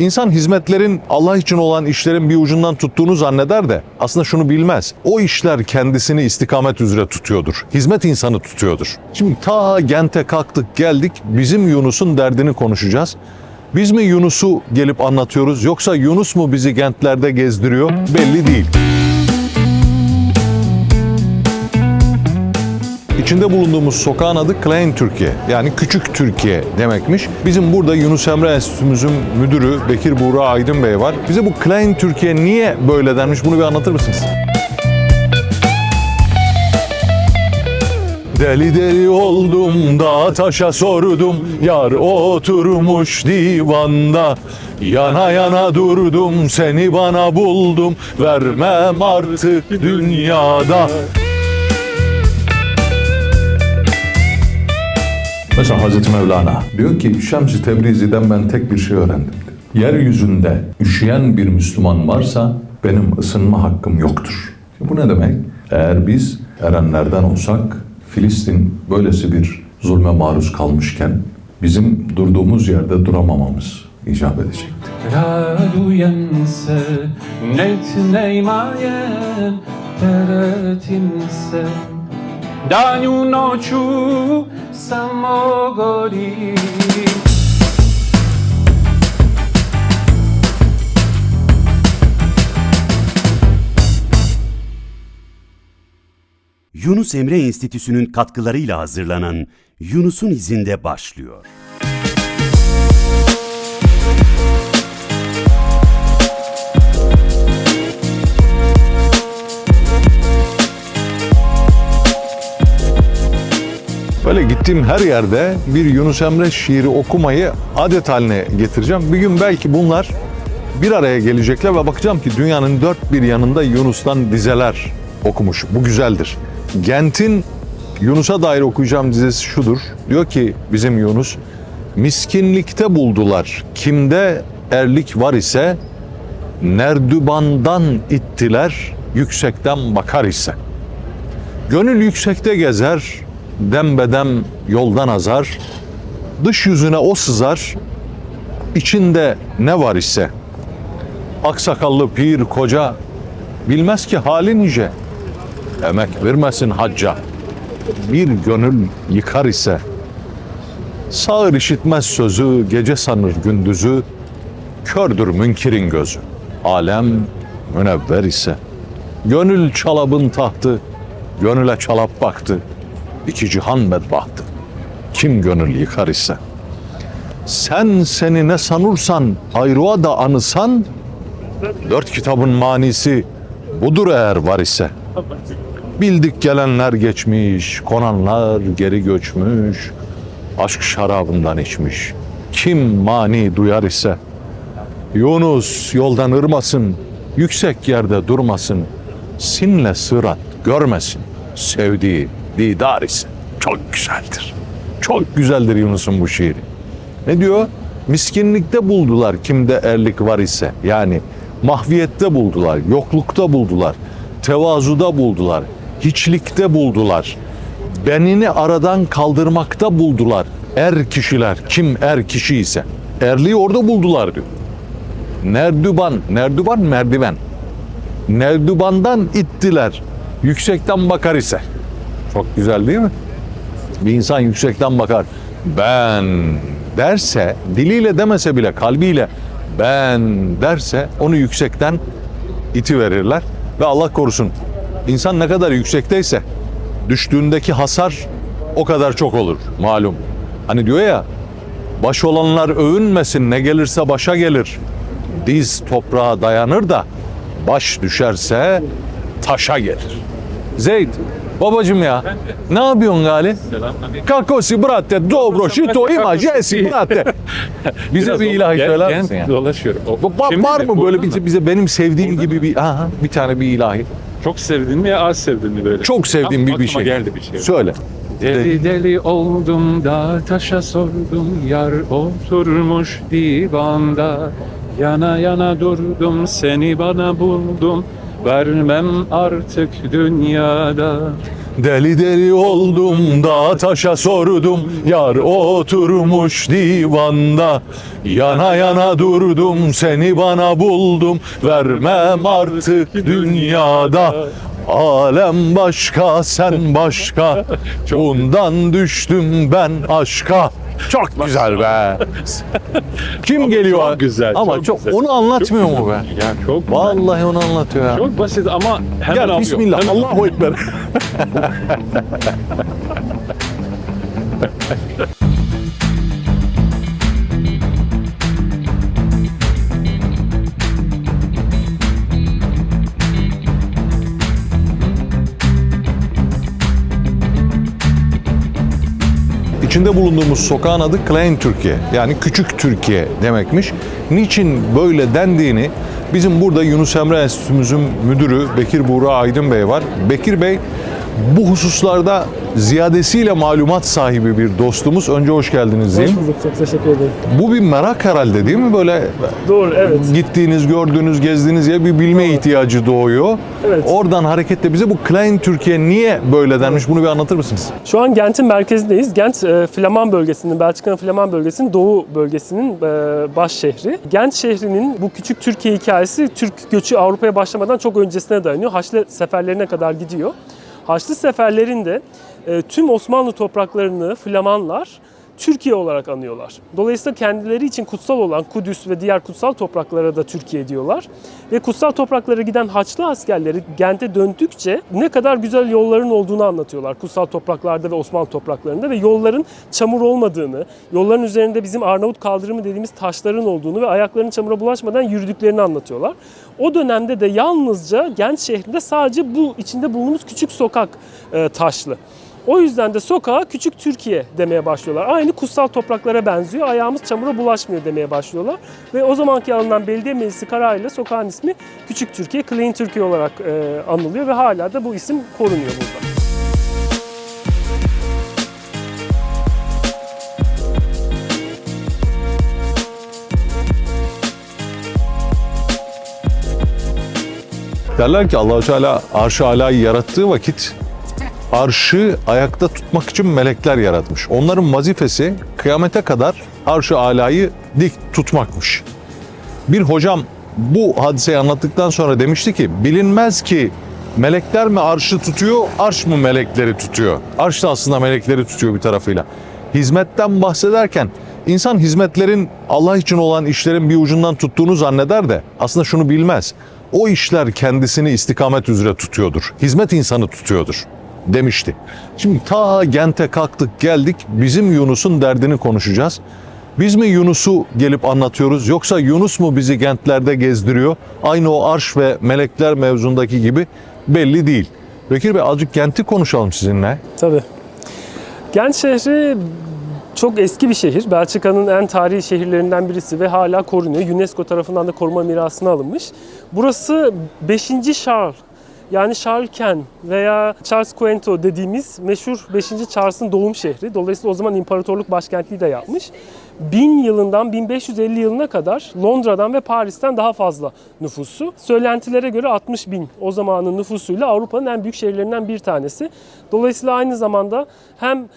İnsan hizmetlerin Allah için olan işlerin bir ucundan tuttuğunu zanneder de aslında şunu bilmez. O işler kendisini istikamet üzere tutuyordur. Hizmet insanı tutuyordur. Şimdi ta Gent'e kalktık geldik bizim Yunus'un derdini konuşacağız. Biz mi Yunus'u gelip anlatıyoruz yoksa Yunus mu bizi Gent'lerde gezdiriyor belli değil. İçinde bulunduğumuz sokağın adı Klein Türkiye yani Küçük Türkiye demekmiş. Bizim burada Yunus Emre Enstitümüzün müdürü Bekir Buğra Aydın Bey var. Bize bu Klein Türkiye niye böyle denmiş bunu bir anlatır mısınız? Deli deli oldum da taşa sordum Yar oturmuş divanda Yana yana durdum seni bana buldum Vermem artık dünyada Mesela Hazreti Mevlana diyor ki Şems-i Tebrizi'den ben tek bir şey öğrendim. Yeryüzünde üşüyen bir Müslüman varsa benim ısınma hakkım yoktur. Bu ne demek? Eğer biz erenlerden olsak Filistin böylesi bir zulme maruz kalmışken bizim durduğumuz yerde duramamamız icap edecekti. Danju noću samo gorim. Yunus Emre Enstitüsü'nün katkılarıyla hazırlanan Yunus'un izinde başlıyor. Gittiğim her yerde bir Yunus Emre şiiri okumayı adet haline getireceğim. Bir gün belki bunlar bir araya gelecekler ve bakacağım ki dünyanın dört bir yanında Yunus'tan dizeler okumuş. Bu güzeldir. Gent'in Yunus'a dair okuyacağım dizesi şudur. Diyor ki bizim Yunus, miskinlikte buldular. Kimde erlik var ise nerdübandan ittiler, yüksekten bakar ise. Gönül yüksekte gezer, dembedem yoldan azar. Dış yüzüne o sızar, içinde ne var ise. Aksakallı pir koca, bilmez ki hali nice. Emek vermesin hacca, bir gönül yıkar ise. Sağır işitmez sözü, gece sanır gündüzü, kördür münkirin gözü. Alem münevver ise. Gönül çalabın tahtı, gönüle çalap baktı. İki cihan bedbahtı. Kim gönül yıkar ise. Sen seni ne sanursan, ayrığa da anısan, dört kitabın manisi budur eğer var ise. Bildik gelenler geçmiş, konanlar geri göçmüş, aşk şarabından içmiş. Kim mani duyar ise, Yunus yoldan ırmasın, yüksek yerde durmasın, sinle sırat görmesin, sevdiği didar ise. Çok güzeldir. Çok güzeldir Yunus'un bu şiiri. Ne diyor? Miskinlikte buldular kimde erlik var ise. Yani mahviyette buldular, yoklukta buldular, tevazuda buldular, hiçlikte buldular. Benini aradan kaldırmakta buldular. Er kişiler, kim er kişi ise. Erliği orada buldular diyor. Nerdüban, nerdüban merdiven. Nerdübandan ittiler. Yüksekten bakar ise. Çok güzel değil mi? Bir insan yüksekten bakar. Ben derse, diliyle demese bile kalbiyle ben derse onu yüksekten iti verirler ve Allah korusun. İnsan ne kadar yüksekteyse düştüğündeki hasar o kadar çok olur malum. Hani diyor ya baş olanlar övünmesin ne gelirse başa gelir. Diz toprağa dayanır da baş düşerse taşa gelir. Zeyd, babacım ya ne yapıyorsun gali? Kako si brate, dobro, šito ima, jesi brate. Bize Biraz bir ilahi Gen- söyler misin ya? dolaşıyorum. O- Ba- Şimdi var mi? mı Burada böyle mı? bize, bize benim sevdiğim gibi bir aha, bir tane bir ilahi? Çok sevdin mi ya az sevdin mi böyle? Çok sevdiğim bir, bir aklıma şey. geldi bir şey. Söyle. Deli deli oldum da taşa sordum Yar oturmuş divanda Yana yana durdum seni bana buldum Vermem artık dünyada. Deli deli oldum da taşa sordum. Yar oturmuş divanda. Yana yana durdum seni bana buldum. Vermem artık dünyada. Alem başka sen başka. Bundan düştüm ben aşka Çok güzel be Kim geliyor? çok güzel, Ama çok çok, güzel. onu anlatmıyor mu be? Ya çok Vallahi onu anlatıyor ya. çok basit ama hemen Gel alıyor. bismillah. Hemen- Allahu ekber. İçinde bulunduğumuz sokağın adı Klein Türkiye. Yani küçük Türkiye demekmiş. Niçin böyle dendiğini bizim burada Yunus Emre Enstitümüzün müdürü Bekir Buğra Aydın Bey var. Bekir Bey bu hususlarda ziyadesiyle malumat sahibi bir dostumuz. Önce hoş geldiniz diyeyim. Hoş bulduk, çok teşekkür ederim. Bu bir merak herhalde değil mi? Böyle Doğru, evet. gittiğiniz, gördüğünüz, gezdiğiniz yer bir bilme ihtiyacı doğuyor. Evet. Oradan hareketle bize bu Klein Türkiye niye böyle denmiş bunu bir anlatır mısınız? Şu an Gent'in merkezindeyiz. Gent, e, Flaman bölgesinin, Belçika'nın Flaman bölgesinin doğu bölgesinin e, baş şehri. Gent şehrinin bu küçük Türkiye hikayesi Türk göçü Avrupa'ya başlamadan çok öncesine dayanıyor. Haçlı seferlerine kadar gidiyor. Haçlı seferlerinde e, tüm Osmanlı topraklarını Flamanlar Türkiye olarak anıyorlar. Dolayısıyla kendileri için kutsal olan Kudüs ve diğer kutsal topraklara da Türkiye diyorlar. Ve kutsal topraklara giden Haçlı askerleri Gent'e döndükçe ne kadar güzel yolların olduğunu anlatıyorlar. Kutsal topraklarda ve Osmanlı topraklarında ve yolların çamur olmadığını, yolların üzerinde bizim Arnavut kaldırımı dediğimiz taşların olduğunu ve ayaklarının çamura bulaşmadan yürüdüklerini anlatıyorlar. O dönemde de yalnızca Gent şehrinde sadece bu içinde bulunduğumuz küçük sokak e, taşlı. O yüzden de sokağa küçük Türkiye demeye başlıyorlar. Aynı kutsal topraklara benziyor. Ayağımız çamura bulaşmıyor demeye başlıyorlar. Ve o zamanki alınan belediye meclisi kararıyla sokağın ismi Küçük Türkiye, Clean Türkiye olarak e, anılıyor ve hala da bu isim korunuyor burada. Derler ki Allahu Teala arş-ı alayı yarattığı vakit arşı ayakta tutmak için melekler yaratmış. Onların vazifesi kıyamete kadar arş-ı alayı dik tutmakmış. Bir hocam bu hadiseyi anlattıktan sonra demişti ki bilinmez ki melekler mi arşı tutuyor, arş mı melekleri tutuyor? Arş da aslında melekleri tutuyor bir tarafıyla. Hizmetten bahsederken insan hizmetlerin Allah için olan işlerin bir ucundan tuttuğunu zanneder de aslında şunu bilmez. O işler kendisini istikamet üzere tutuyordur. Hizmet insanı tutuyordur demişti. Şimdi ta Gent'e kalktık geldik bizim Yunus'un derdini konuşacağız. Biz mi Yunus'u gelip anlatıyoruz yoksa Yunus mu bizi gentlerde gezdiriyor? Aynı o arş ve melekler mevzundaki gibi belli değil. Bekir Bey azıcık Gent'i konuşalım sizinle. Tabii. Gent şehri çok eski bir şehir. Belçika'nın en tarihi şehirlerinden birisi ve hala korunuyor. UNESCO tarafından da koruma mirasına alınmış. Burası 5. Charles yani Charlesken veya Charles Quento dediğimiz meşhur 5. Charles'ın doğum şehri. Dolayısıyla o zaman imparatorluk başkentliği de yapmış. 1000 yılından 1550 yılına kadar Londra'dan ve Paris'ten daha fazla nüfusu. Söylentilere göre 60 bin o zamanın nüfusuyla Avrupa'nın en büyük şehirlerinden bir tanesi. Dolayısıyla aynı zamanda hem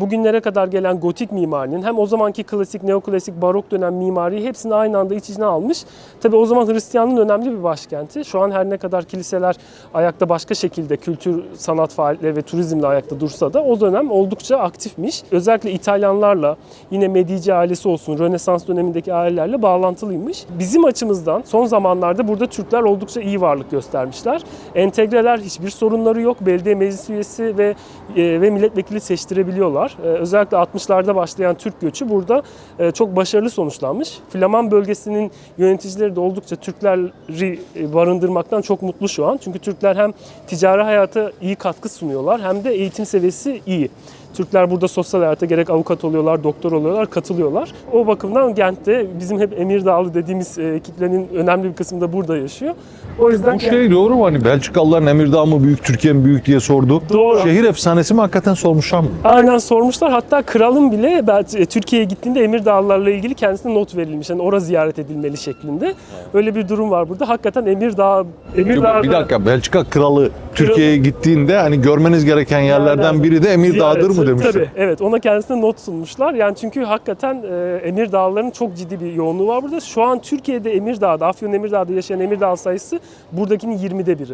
bugünlere kadar gelen gotik mimarinin hem o zamanki klasik, neoklasik, barok dönem mimariyi hepsini aynı anda iç içine almış. Tabi o zaman Hristiyanlığın önemli bir başkenti. Şu an her ne kadar kiliseler ayakta başka şekilde kültür, sanat faaliyetleri ve turizmle ayakta dursa da o dönem oldukça aktifmiş. Özellikle İtalyanlarla yine Medici ailesi olsun, Rönesans dönemindeki ailelerle bağlantılıymış. Bizim açımızdan son zamanlarda burada Türkler oldukça iyi varlık göstermişler. Entegreler hiçbir sorunları yok. Belediye meclis üyesi ve e, ve milletvekili seçtirebiliyorlar. E, özellikle 60'larda başlayan Türk göçü burada e, çok başarılı sonuçlanmış. Flaman bölgesinin yöneticileri de oldukça Türkleri e, barındırmaktan çok mutlu şu an. Çünkü Türkler hem ticari hayata iyi katkı sunuyorlar hem de eğitim seviyesi iyi. Türkler burada sosyal hayata gerek avukat oluyorlar, doktor oluyorlar, katılıyorlar. O bakımdan Gent'te bizim hep Emirdağlı dediğimiz e, kitlenin önemli bir kısmı da burada yaşıyor. O yüzden Bu şey doğru mu hani Belçikalıların Emirdağ mı büyük, Türkiye mi büyük diye sordu. Doğru. Şehir efsanesi mi hakikaten sormuşlar mı? Aynen sormuşlar. Hatta kralın bile e, Türkiye'ye gittiğinde Emirdağlarla ilgili kendisine not verilmiş. Yani orası ziyaret edilmeli şeklinde. Öyle bir durum var burada. Hakikaten Emirdağ, Emirdağ Bir dakika Belçika kralı Türkiye'ye gittiğinde hani görmeniz gereken yerlerden biri de Emirdağ'dır mı Ziyaret, demişler. Tabii evet ona kendisine not sunmuşlar. Yani çünkü hakikaten e, Emir Dağları'nın çok ciddi bir yoğunluğu var burada. Şu an Türkiye'de Emirdağ'da, Afyon Emirdağ'da yaşayan Emirdağ sayısı buradakinin 20'de biri.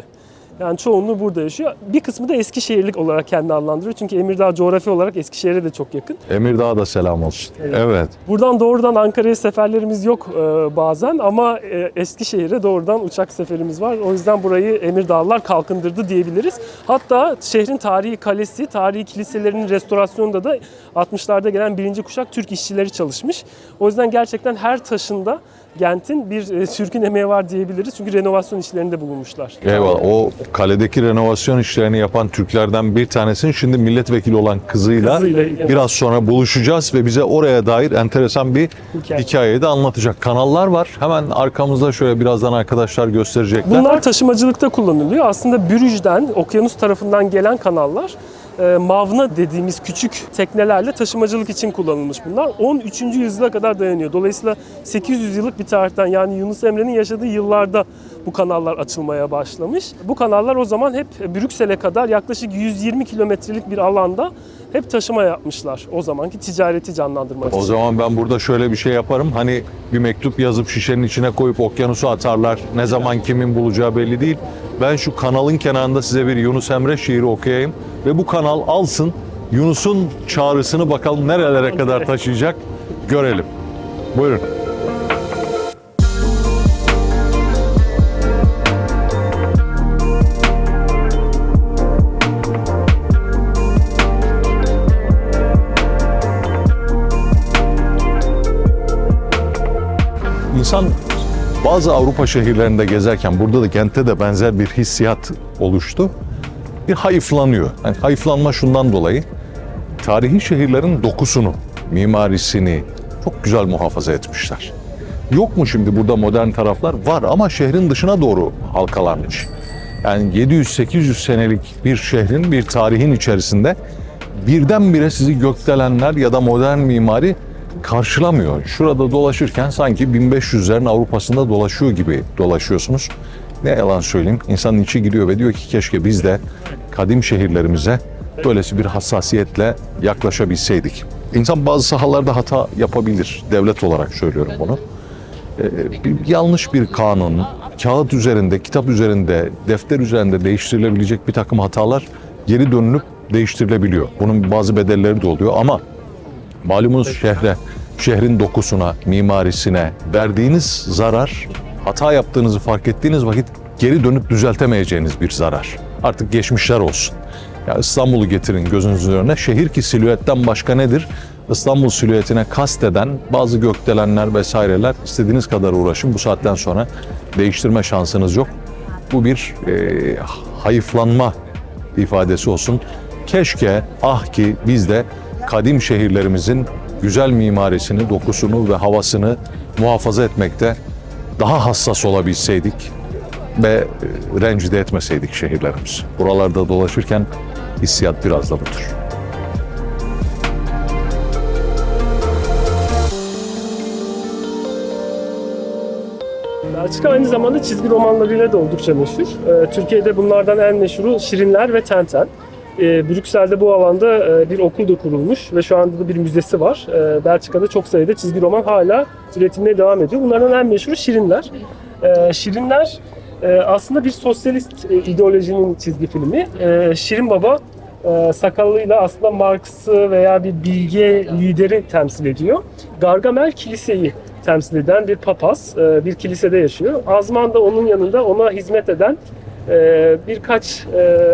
Yani çoğunluğu burada yaşıyor. Bir kısmı da Eskişehirlik olarak kendi adlandırıyor. Çünkü Emirdağ coğrafi olarak Eskişehir'e de çok yakın. Emirdağ'a da selam olsun. Evet. Buradan doğrudan Ankara'ya seferlerimiz yok e, bazen ama e, Eskişehir'e doğrudan uçak seferimiz var. O yüzden burayı Emirdağlılar kalkındırdı diyebiliriz. Hatta şehrin tarihi kalesi, tarihi kiliselerinin restorasyonunda da 60'larda gelen birinci kuşak Türk işçileri çalışmış. O yüzden gerçekten her taşında Gent'in bir e, sürgün emeği var diyebiliriz. Çünkü renovasyon işlerinde bulunmuşlar. Eyvallah. O kaledeki renovasyon işlerini yapan Türklerden bir tanesinin şimdi milletvekili olan kızıyla, Kızıyla, biraz sonra buluşacağız ve bize oraya dair enteresan bir Hikaye. hikayeyi de anlatacak. Kanallar var. Hemen arkamızda şöyle birazdan arkadaşlar gösterecekler. Bunlar taşımacılıkta kullanılıyor. Aslında Bürüj'den, okyanus tarafından gelen kanallar e, Mavna dediğimiz küçük teknelerle taşımacılık için kullanılmış bunlar. 13. yüzyıla kadar dayanıyor. Dolayısıyla 800 yıllık bir tarihten yani Yunus Emre'nin yaşadığı yıllarda bu kanallar açılmaya başlamış. Bu kanallar o zaman hep Brüksel'e kadar yaklaşık 120 kilometrelik bir alanda hep taşıma yapmışlar. O zamanki ticareti canlandırmak için. O zaman ben burada şöyle bir şey yaparım. Hani bir mektup yazıp şişenin içine koyup okyanusa atarlar. Ne zaman kimin bulacağı belli değil. Ben şu kanalın kenarında size bir Yunus Emre şiiri okuyayım. Ve bu kanal alsın Yunus'un çağrısını bakalım nerelere kadar taşıyacak görelim. Buyurun. İnsan bazı Avrupa şehirlerinde gezerken burada da kentte de benzer bir hissiyat oluştu. Bir hayıflanıyor. Yani hayıflanma şundan dolayı tarihi şehirlerin dokusunu, mimarisini çok güzel muhafaza etmişler. Yok mu şimdi burada modern taraflar? Var ama şehrin dışına doğru halkalanmış. Yani 700-800 senelik bir şehrin, bir tarihin içerisinde birdenbire sizi gökdelenler ya da modern mimari karşılamıyor. Şurada dolaşırken sanki 1500'lerin Avrupa'sında dolaşıyor gibi dolaşıyorsunuz. Ne yalan söyleyeyim, insanın içi gidiyor ve diyor ki keşke biz de kadim şehirlerimize böylesi bir hassasiyetle yaklaşabilseydik. İnsan bazı sahalarda hata yapabilir. Devlet olarak söylüyorum bunu. Ee, bir, yanlış bir kanun, kağıt üzerinde, kitap üzerinde, defter üzerinde değiştirilebilecek bir takım hatalar geri dönülüp değiştirilebiliyor. Bunun bazı bedelleri de oluyor ama malumunuz şehre, şehrin dokusuna, mimarisine verdiğiniz zarar, hata yaptığınızı fark ettiğiniz vakit geri dönüp düzeltemeyeceğiniz bir zarar. Artık geçmişler olsun. Ya İstanbul'u getirin gözünüzün önüne. Şehir ki silüetten başka nedir? İstanbul silüetine kasteden bazı gökdelenler vesaireler istediğiniz kadar uğraşın. Bu saatten sonra değiştirme şansınız yok. Bu bir e, hayıflanma ifadesi olsun. Keşke ah ki biz de kadim şehirlerimizin güzel mimarisini, dokusunu ve havasını muhafaza etmekte daha hassas olabilseydik ve e, rencide etmeseydik şehirlerimizi. Buralarda dolaşırken hissiyat biraz da budur. Belçika aynı zamanda çizgi romanlarıyla da oldukça meşhur. Ee, Türkiye'de bunlardan en meşhuru Şirinler ve Tenten. Ee, Brüksel'de bu alanda e, bir okul da kurulmuş ve şu anda da bir müzesi var. Ee, Belçika'da çok sayıda çizgi roman hala üretilmeye devam ediyor. Bunlardan en meşhuru Şirinler. Ee, Şirinler e, aslında bir sosyalist e, ideolojinin çizgi filmi. Ee, Şirin Baba e, sakallıyla aslında Marx'ı veya bir bilge lideri temsil ediyor. Gargamel kiliseyi temsil eden bir papaz e, bir kilisede yaşıyor. Azman da onun yanında ona hizmet eden e, birkaç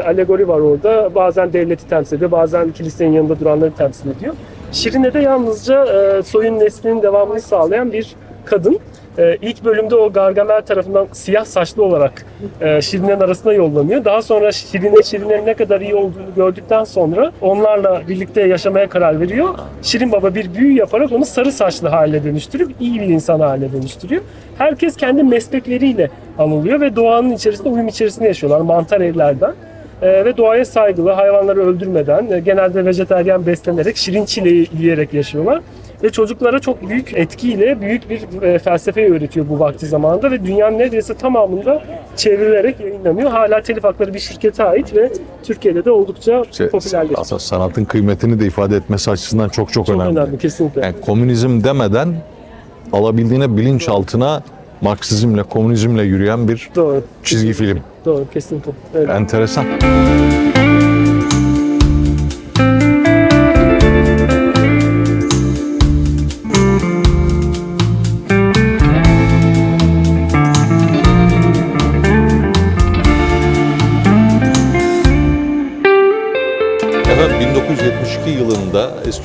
alegori var orada. Bazen devleti temsil ediyor, bazen kilisenin yanında duranları temsil ediyor. Şirine de yalnızca e, soyun neslinin devamını sağlayan bir kadın. E, ilk bölümde o Gargamel tarafından siyah saçlı olarak e, Şirine'nin arasına yollanıyor. Daha sonra Şirine, Şirine'nin ne kadar iyi olduğunu gördükten sonra onlarla birlikte yaşamaya karar veriyor. Şirin Baba bir büyü yaparak onu sarı saçlı haline dönüştürüp iyi bir insan haline dönüştürüyor. Herkes kendi meslekleriyle anılıyor ve doğanın içerisinde uyum içerisinde yaşıyorlar mantar evlerden. Ee, ve doğaya saygılı, hayvanları öldürmeden, e, genelde vejetaryen beslenerek, şirin çileği yiyerek yaşıyorlar. Ve çocuklara çok büyük etkiyle büyük bir e, felsefe öğretiyor bu vakti zamanında ve dünyanın neredeyse tamamında çevrilerek yayınlanıyor. Hala telif hakları bir şirkete ait ve Türkiye'de de oldukça Şey, popülerleşti. aslında sanatın kıymetini de ifade etmesi açısından çok çok, Çok önemli. önemli kesinlikle. Yani komünizm demeden alabildiğine bilinçaltına Marksizmle, komünizmle yürüyen bir Doğru. çizgi film. Doğru kesinlikle. Öyle. Enteresan.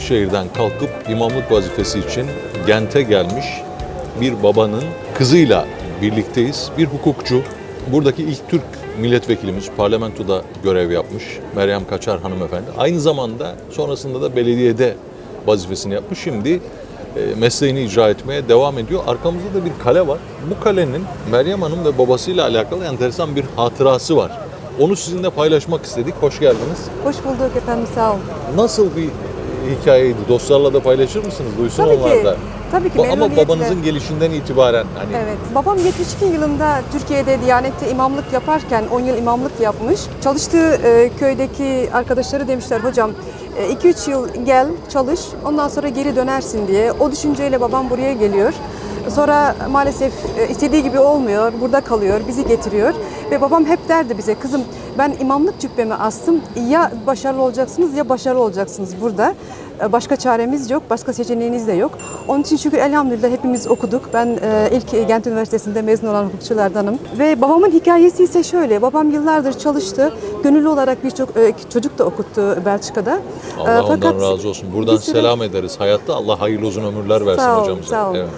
Eskişehir'den kalkıp imamlık vazifesi için Gent'e gelmiş bir babanın kızıyla birlikteyiz. Bir hukukçu, buradaki ilk Türk milletvekilimiz parlamentoda görev yapmış Meryem Kaçar hanımefendi. Aynı zamanda sonrasında da belediyede vazifesini yapmış. Şimdi e, mesleğini icra etmeye devam ediyor. Arkamızda da bir kale var. Bu kalenin Meryem Hanım ve babasıyla alakalı enteresan bir hatırası var. Onu sizinle paylaşmak istedik. Hoş geldiniz. Hoş bulduk efendim sağ olun. Nasıl bir hikayeydi? Dostlarla da paylaşır mısınız? Duysun Tabii onlar ki. da. Tabii ki Bu- ama babanızın gelişinden itibaren hani Evet. Babam 72 yılında Türkiye'de Diyanet'te imamlık yaparken 10 yıl imamlık yapmış. Çalıştığı e, köydeki arkadaşları demişler hocam 2-3 yıl gel çalış ondan sonra geri dönersin diye. O düşünceyle babam buraya geliyor. Sonra maalesef e, istediği gibi olmuyor. Burada kalıyor, bizi getiriyor. Ve babam hep derdi bize kızım ben imamlık cübbemi astım. Ya başarılı olacaksınız ya başarılı olacaksınız burada. E, Başka çaremiz yok, başka seçeneğiniz de yok. Onun için şükür elhamdülillah hepimiz okuduk. Ben e, ilk Gent Üniversitesi'nde mezun olan hukukçulardanım. Ve babamın hikayesi ise şöyle. Babam yıllardır çalıştı. Gönüllü olarak birçok e, çocuk da okuttu Belçika'da. Allah E, ondan fakat razı olsun. Buradan süre- selam ederiz. Hayatta Allah hayırlı uzun ömürler versin Sağ ol, hocamıza. sağ ol. Evet.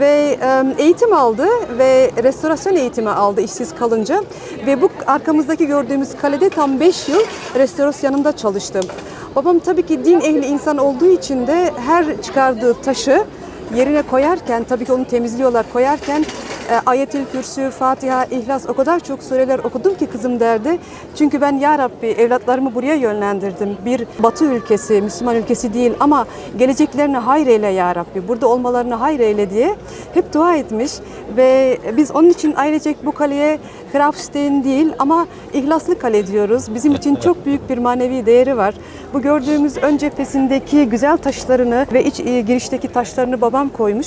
Ve eğitim aldı ve restorasyon eğitimi aldı işsiz kalınca. Ve bu arkamızdaki gördüğümüz kalede tam 5 yıl restorasyonunda çalıştım. Babam tabii ki din ehli insan olduğu için de her çıkardığı taşı yerine koyarken, tabii ki onu temizliyorlar koyarken Ayetül Kürsü, Fatiha, İhlas o kadar çok sureler okudum ki kızım derdi. Çünkü ben ya Rabbi evlatlarımı buraya yönlendirdim. Bir Batı ülkesi, Müslüman ülkesi değil ama geleceklerini hayır eyle ya Rabbi. Burada olmalarını hayır eyle diye hep dua etmiş. Ve biz onun için ailecek bu kaleye Grafstein değil ama İhlaslı Kale diyoruz. Bizim için çok büyük bir manevi değeri var. Bu gördüğümüz ön cephesindeki güzel taşlarını ve iç e, girişteki taşlarını babam koymuş.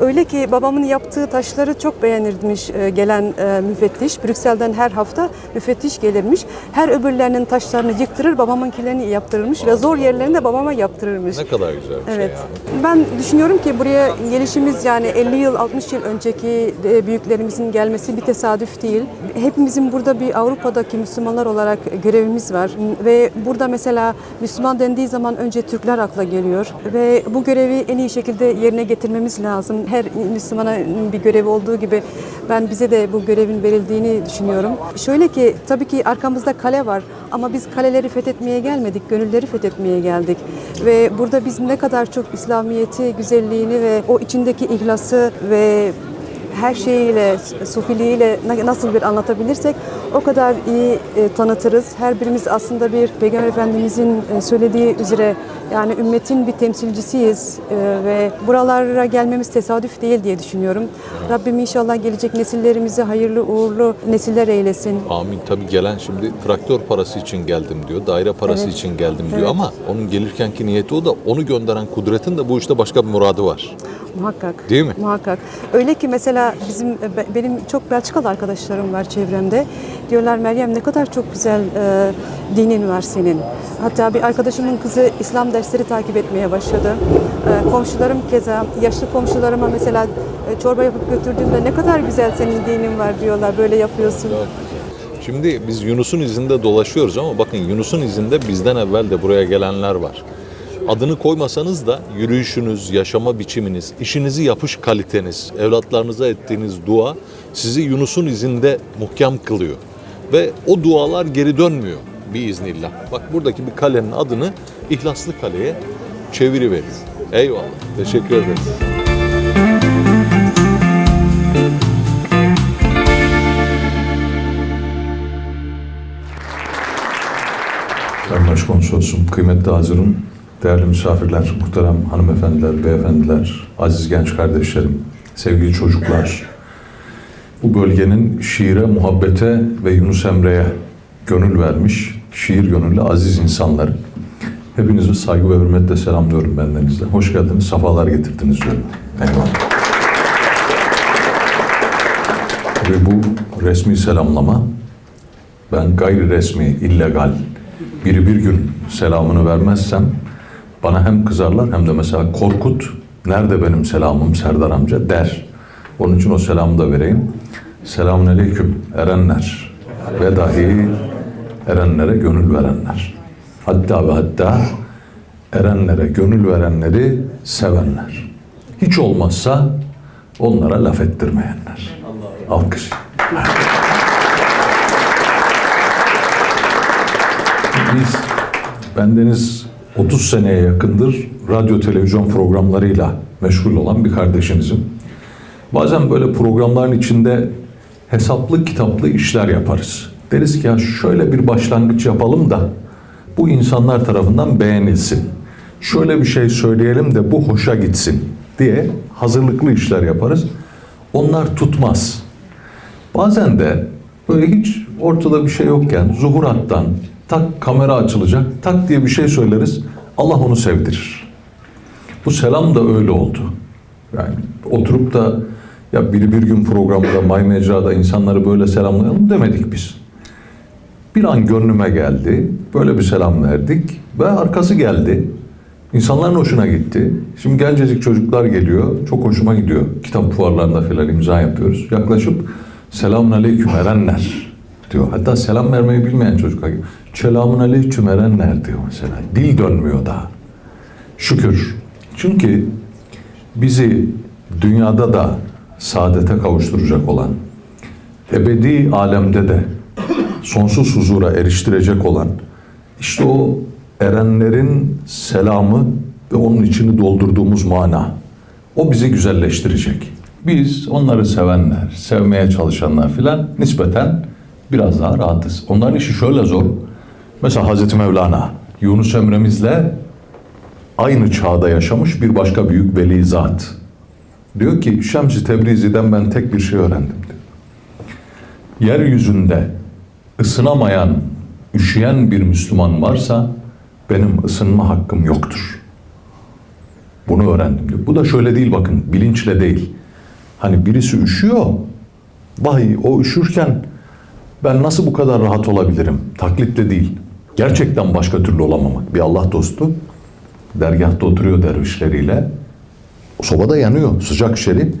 Öyle ki babamın yaptığı taşları çok beğenirmiş e, gelen e, müfettiş. Brüksel'den her hafta müfettiş gelirmiş. Her öbürlerinin taşlarını yıktırır, babamınkilerini yaptırırmış ve zor yerlerini de babama yaptırırmış. Ne kadar güzel bir Evet. şey yani. Ben düşünüyorum ki buraya gelişimiz yani 50 yıl 60 yıl önceki e, büyüklerimizin gelmesi bir tesadüf değil. Hepimizin burada bir Avrupa'daki Müslümanlar olarak görevimiz var ve burada mesela Müslüman dendiği zaman önce Türkler akla geliyor ve bu görevi en iyi şekilde yerine getirmemiz lazım. Her Müslümana bir görevi olduğu gibi ben bize de bu görevin verildiğini düşünüyorum. Şöyle ki tabii ki arkamızda kale var ama biz kaleleri fethetmeye gelmedik, gönülleri fethetmeye geldik. Ve burada biz ne kadar çok İslamiyeti, güzelliğini ve o içindeki ihlası ve her şeyiyle, sufiliğiyle na- nasıl bir anlatabilirsek o kadar iyi e, tanıtırız. Her birimiz aslında bir Peygamber Efendimizin e, söylediği üzere yani ümmetin bir temsilcisiyiz e, ve buralara gelmemiz tesadüf değil diye düşünüyorum. Rabbim inşallah gelecek nesillerimizi hayırlı uğurlu nesiller eylesin. Amin. Tabii gelen şimdi traktör parası için geldim diyor. Daire parası Evet. için geldim diyor Evet. ama onun gelirkenki niyeti o da onu gönderen kudretin de bu işte başka bir muradı var. Muhakkak. Değil mi? Muhakkak. Öyle ki mesela bizim be- benim çok Belçikalı arkadaşlarım var çevremde. Diyorlar Meryem ne kadar çok güzel e, dinin var senin. Hatta bir arkadaşımın kızı İslam dersleri takip etmeye başladı. E, komşularım keza yaşlı komşularıma mesela e, çorba yapıp götürdüğümde ne kadar güzel senin dinin var diyorlar. Böyle yapıyorsun. Şimdi biz Yunus'un izinde dolaşıyoruz ama bakın Yunus'un izinde bizden evvel de buraya gelenler var. Adını koymasanız da yürüyüşünüz, yaşama biçiminiz, işinizi yapış kaliteniz, evlatlarınıza ettiğiniz dua sizi Yunus'un izinde muhkem kılıyor. Ve o dualar geri dönmüyor biiznillah. Bak buradaki bir kalenin adını İhlaslı Kale'ye çeviriverin. Eyvallah. Teşekkür ederiz. Sayın Başkonsolosum, kıymetli hazırım, değerli misafirler, muhterem hanımefendiler, beyefendiler, aziz genç kardeşlerim, sevgili çocuklar, bu bölgenin şiire, muhabbete ve Yunus Emre'ye gönül vermiş, şiir gönüllü aziz insanları. Hepinizi saygı ve hürmetle selamlıyorum bendenizle. Hoş geldiniz, safalar getirdiniz diyorum. Eyvallah. Ve bu resmi selamlama ben gayri resmi, illegal biri bir gün selamını vermezsem bana hem kızarlar hem de mesela Korkut nerede benim selamım Serdar amca der. Onun için o selamı da vereyim. Selamun aleyküm erenler ve dahi erenlere gönül verenler. Hatta ve hatta erenlere gönül verenleri sevenler. Hiç olmazsa onlara laf ettirmeyenler. Alkış. Biz bendeniz 30 seneye yakındır radyo televizyon programlarıyla meşgul olan bir kardeşinizim. Bazen böyle programların içinde hesaplı kitaplı işler yaparız. Deriz ki ya şöyle bir başlangıç yapalım da bu insanlar tarafından beğenilsin. Şöyle bir şey söyleyelim de bu hoşa gitsin diye hazırlıklı işler yaparız. Onlar tutmaz. Bazen de böyle hiç ortada bir şey yokken zuhurattan tak kamera açılacak tak diye bir şey söyleriz. Allah onu sevdirir. Bu selam da öyle oldu. Yani oturup da ya biri bir gün programda May Mecra'da insanları böyle selamlayalım demedik biz. Bir an gönlüme geldi. Böyle bir selam verdik ve arkası geldi. İnsanların hoşuna gitti. Şimdi gencecik çocuklar geliyor. Çok hoşuma gidiyor. Kitap fuarlarında filan imza yapıyoruz. Yaklaşıp selamun aleyküm erenler diyor. Hatta selam vermeyi bilmeyen çocuklar gibi. Selamun aleyküm erenler diyor mesela. Dil dönmüyor daha. Şükür. Çünkü bizi dünyada da saadete kavuşturacak olan, ebedi alemde de sonsuz huzura eriştirecek olan işte o erenlerin selamı ve onun içini doldurduğumuz mana. O bizi güzelleştirecek. Biz onları sevenler, sevmeye çalışanlar filan nispeten biraz daha rahatız. Onların işi şöyle zor. Mesela Hazreti Mevlana, Yunus Emre'mizle aynı çağda yaşamış bir başka büyük veli zat. Diyor ki Şems-i Tebrizi'den ben tek bir şey öğrendim diyor. Yeryüzünde ısınamayan, üşüyen bir Müslüman varsa benim ısınma hakkım yoktur. Bunu öğrendim diyor. Bu da şöyle değil bakın bilinçle değil. Hani birisi üşüyor. Vay o üşürken ben nasıl bu kadar rahat olabilirim? Taklitle değil. Gerçekten başka türlü olamamak. Bir Allah dostu dergahta oturuyor dervişleriyle. Sobada yanıyor sıcak şeri.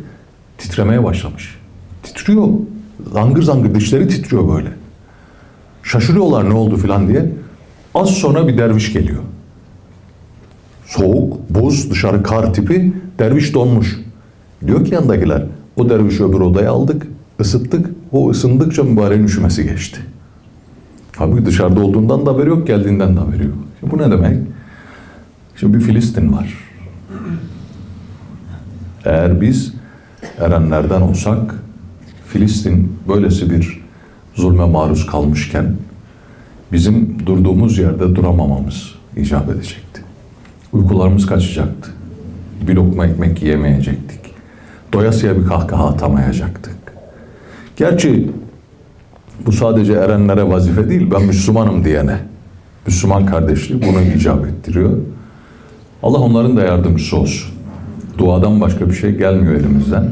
Titremeye başlamış. Titriyor. Zangır zangır dişleri titriyor böyle. Şaşırıyorlar ne oldu filan diye. Az sonra bir derviş geliyor. Soğuk, buz, dışarı kar tipi. Derviş donmuş. Diyor ki yanındakiler, o dervişi öbür odaya aldık, ısıttık. O ısındıkça mübareğin üşümesi geçti. Halbuki dışarıda olduğundan da haberi yok, geldiğinden de haberi yok. Şimdi bu ne demek? Şimdi bir Filistin var. Eğer biz erenlerden olsak, Filistin böylesi bir zulme maruz kalmışken bizim durduğumuz yerde duramamamız icap edecekti. Uykularımız kaçacaktı. Bir lokma ekmek yiyemeyecektik. Doyasıya bir kahkaha atamayacaktık. Gerçi bu sadece erenlere vazife değil, ben Müslümanım diyene. Müslüman kardeşliği bunu icap ettiriyor. Allah onların da yardımcısı olsun. Duadan başka bir şey gelmiyor elimizden.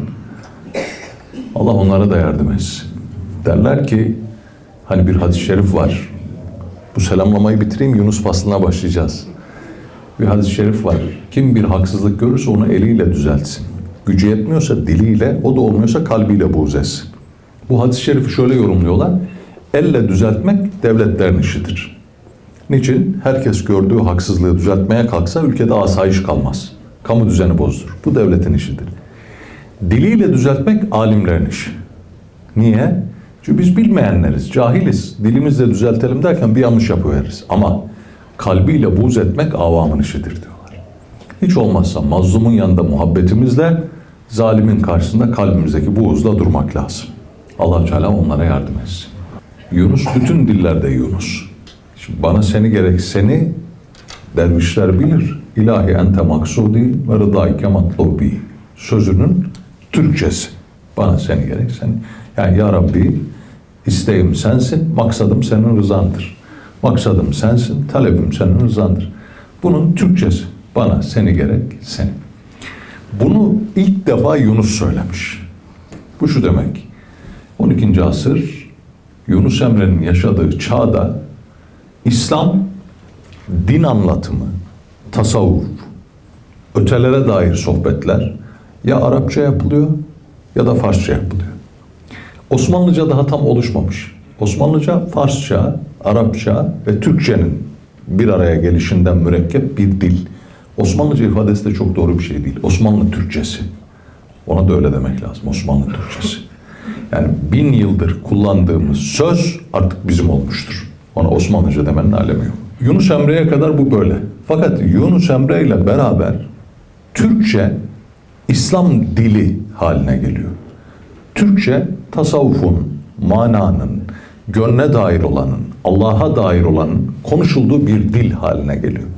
Allah onlara da yardım etsin. Derler ki hani bir hadis-i şerif var. Bu selamlamayı bitireyim Yunus faslına başlayacağız. Bir hadis-i şerif var. Kim bir haksızlık görürse onu eliyle düzeltsin. Gücü yetmiyorsa diliyle, o da olmuyorsa kalbiyle buğz etsin. Bu hadis-i şerifi şöyle yorumluyorlar. Elle düzeltmek devletlerin işidir. Niçin? Herkes gördüğü haksızlığı düzeltmeye kalksa ülkede asayiş kalmaz. Kamu düzeni bozulur. Bu devletin işidir. Diliyle düzeltmek alimlerin işi. Niye? Çünkü biz bilmeyenleriz, cahiliz. Dilimizle düzeltelim derken bir yanlış yapıveririz. Ama kalbiyle buğz etmek avamın işidir diyorlar. Hiç olmazsa mazlumun yanında muhabbetimizle, zalimin karşısında kalbimizdeki buğzla durmak lazım. Allah Teala onlara yardım etsin. Yunus bütün dillerde Yunus. Şimdi bana seni gerek seni dervişler bilir. İlahi ente maksudi ve rıdayke matlubi. Sözünün Türkçesi. Bana seni gerek seni. Yani ya Rabbi isteğim sensin, maksadım senin rızandır. Maksadım sensin, talebim senin rızandır. Bunun Türkçesi. Bana seni gerek seni. Bunu ilk defa Yunus söylemiş. Bu şu demek. 12. asır Yunus Emre'nin yaşadığı çağda İslam din anlatımı, tasavvuf, ötelere dair sohbetler ya Arapça yapılıyor ya da Farsça yapılıyor. Osmanlıca daha tam oluşmamış. Osmanlıca Farsça, Arapça ve Türkçenin bir araya gelişinden mürekkep bir dil. Osmanlıca ifadesi de çok doğru bir şey değil. Osmanlı Türkçesi. Ona da öyle demek lazım. Osmanlı Türkçesi. Yani bin yıldır kullandığımız söz artık bizim olmuştur. Ona Osmanlıca demenin alemi yok. Yunus Emre'ye kadar bu böyle. Fakat Yunus Emre ile beraber Türkçe İslam dili haline geliyor. Türkçe tasavvufun, mananın, gönle dair olanın, Allah'a dair olanın konuşulduğu bir dil haline geliyor.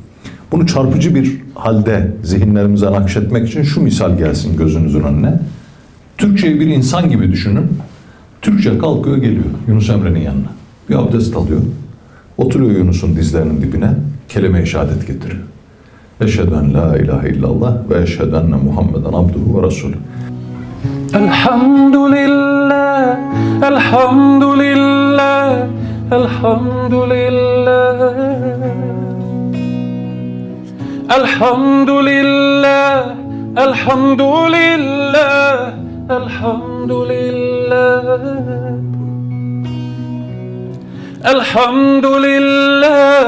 Bunu çarpıcı bir halde zihinlerimize nakşetmek için şu misal gelsin gözünüzün önüne. Türkçeyi bir insan gibi düşünün. Türkçe kalkıyor geliyor Yunus Emre'nin yanına. Bir abdest alıyor. Oturuyor Yunus'un dizlerinin dibine. Kelime-i şehadet getiriyor. Eşhedü en la ilahe illallah ve eşhedü enne Muhammeden abduhu ve resulü. الحمد لله الحمد لله الحمد لله الحمد لله الحمد لله. الحمد لله.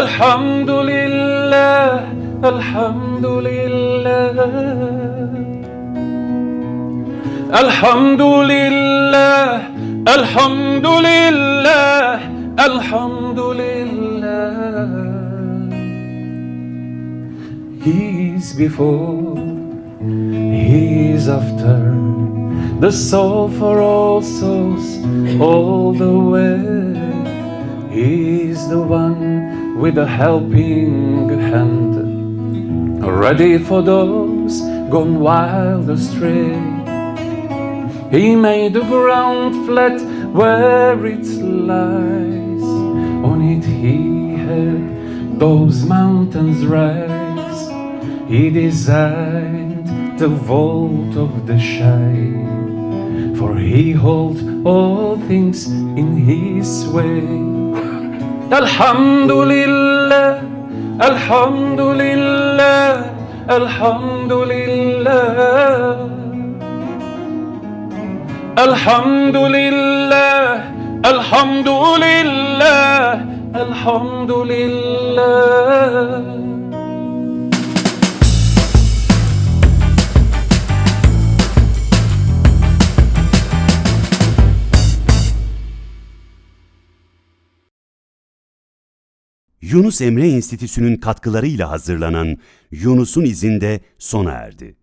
الحمد لله. الحمد لله. الحمد لله. الحمد لله. الحمد لله. He's before He's after the soul for all souls all the way He's the one with a helping hand ready for those gone wild astray he made the ground flat where it lies. On it he had those mountains rise. He designed the vault of the shine, for he holds all things in his way. Alhamdulillah, Alhamdulillah, Alhamdulillah. الحمد لله الحمد لله الحمد لله Yunus Emre Enstitüsü'nün katkılarıyla hazırlanan Yunus'un izinde sona erdi.